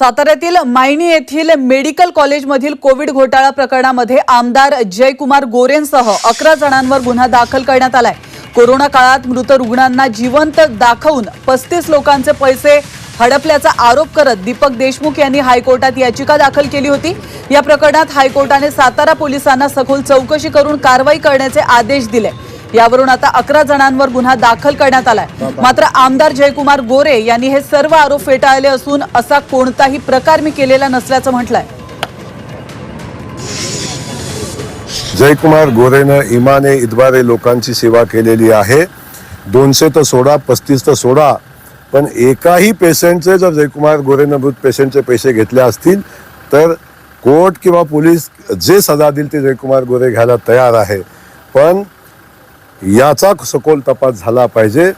साताऱ्यातील मायणी येथील मेडिकल कॉलेजमधील कोविड घोटाळा प्रकरणामध्ये आमदार जयकुमार गोरेंसह अकरा जणांवर गुन्हा दाखल करण्यात आलाय. कोरोना काळात मृत रुग्णांना जिवंत दाखवून पस्तीस लोकांचे पैसे हडपल्याचा आरोप करत दीपक देशमुख यांनी हायकोर्टात याचिका दाखल केली होती. या प्रकरणात हायकोर्टाने सातारा पोलिसांना सखोल चौकशी करून कारवाई करण्याचे आदेश दिले. यावरून आता अकरा जणांवर गुन्हा दाखल करण्यात आलाय. मात्र आमदार जयकुमार गोरे यांनी हे सर्व आरोप फेटाळले असून असा कोणताही प्रकार मी केलेला नसल्याचं म्हटलंय. जयकुमार गोरेनं इमाने इतबारे लोकांची सेवा केलेली आहे. दोनशे तर सोडा पस्तीस तर सोडा. पण एकाही पेशंटचे जर जयकुमार गोरेनं मृत पेशंटचे पैसे घेतले असतील तर कोर्ट किंवा पोलीस जे सजा देईल ते जयकुमार गोरे घ्यायला तयार आहे. पण याचा सखोल तपास झाला पाहिजे.